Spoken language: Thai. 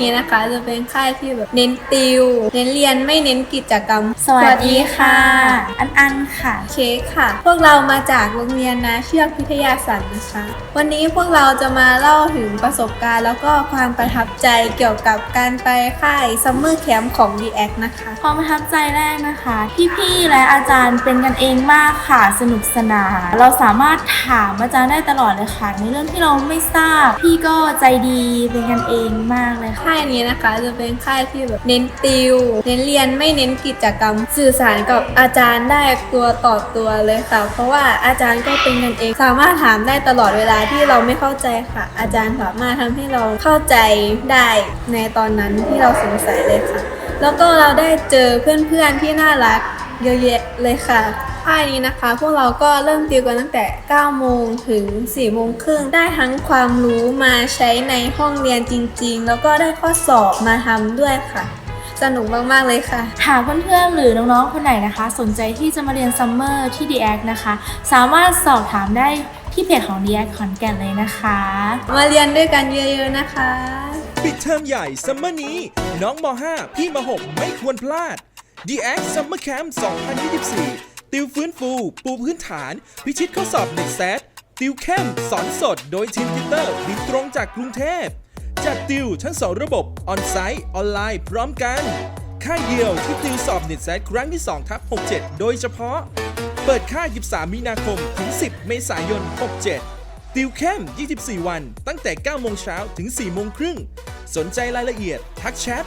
นี้นะคะ จะเป็นค่ายที่แบบเน้นติว เน้นเรียนไม่เน้นกิจกรรมสวัสดีค่ะ อันอันค่ะเค้กค่ะ พวกเรามาจากโรงเรียนนาเชือกพิทยาศาสตร์นะคะ วันนี้พวกเราจะมาเล่าถึงประสบการณ์ แล้วก็ความประทับใจเกี่ยวกับการไปค่ายซัมเมอร์แคมป์ของ d ีแอนะคะความประทับใจแรกนะคะพี่ๆและอาจารย์เป็นกันเองมากค่ะสนุกสนานเราสามารถถามอาจารย์ได้ตลอดเลยค่ะ ในเรื่องที่เราไม่ทราบ พี่ก็ใจดีเป็นกันเองมากเลยค่ะค่ายนี้นะคะ จะเป็นค่ายที่แบบเน้นติว เน้นเรียนไม่เน้นกิจกรรม สื่อสารกับอาจารย์ได้ตัวต่อตัวเลยค่ะ เพราะว่าอาจารย์ก็เป็นกันเอง สามารถถามได้ตลอดเวลาที่เราไม่เข้าใจค่ะ อาจารย์สามารถทำให้เราเข้าใจได้ในตอนนั้นที่เราสงสัยเลยค่ะ แล้วก็เราได้เจอเพื่อนๆที่น่ารักเยอะแยะเลยค่ะ ค่ายนี้นะคะ พวกเราก็เริ่มติวกันตั้งแต่ 9 โมงถึง 4 โมงครึ่ง ได้ทั้งความรู้มาใช้ในห้องเรียนจริง ๆ แล้วก็ได้ข้อสอบมาทำด้วยค่ะ สนุกมาก ๆ เลยค่ะ หากเพื่อนๆหรือน้องๆ คนไหนนะคะ สนใจที่จะมาเรียนซัมเมอร์ที่ d ีแอนะคะ สามารถสอบถามได้ที่เพจของ d ีแอขอนแก่นเลยนะคะ มาเรียนด้วยกันเยอะๆนะคะ ปิดเทอมใหญ่ซัมเมอร์นี้ น้องม .5 พี่ม .6 ไม่ควรพลาด DX Summer Camp 2024 ติวฟื้นฟู ปูพื้นฐาน พิชิตข้อสอบเน็ตแซดติวเข้มสอนสด โดยทีมติวเตอร์บินตรงจากกรุงเทพจัดติวทั้งสองระบบออนไซต์ออนไลน์พร้อมกัน ค่ายเดียวที่ติวสอบเน็ตแซดครั้งที่2ทับ67 โดยเฉพาะ เปิดค่าย 23 มีนาคมถึง 10 เมษายน 67 ติวเข้ม 24 วัน ตั้งแต่ 9 โมงเช้าถึง 4 โมงครึ่ง สนใจรายละเอียด ทักแชท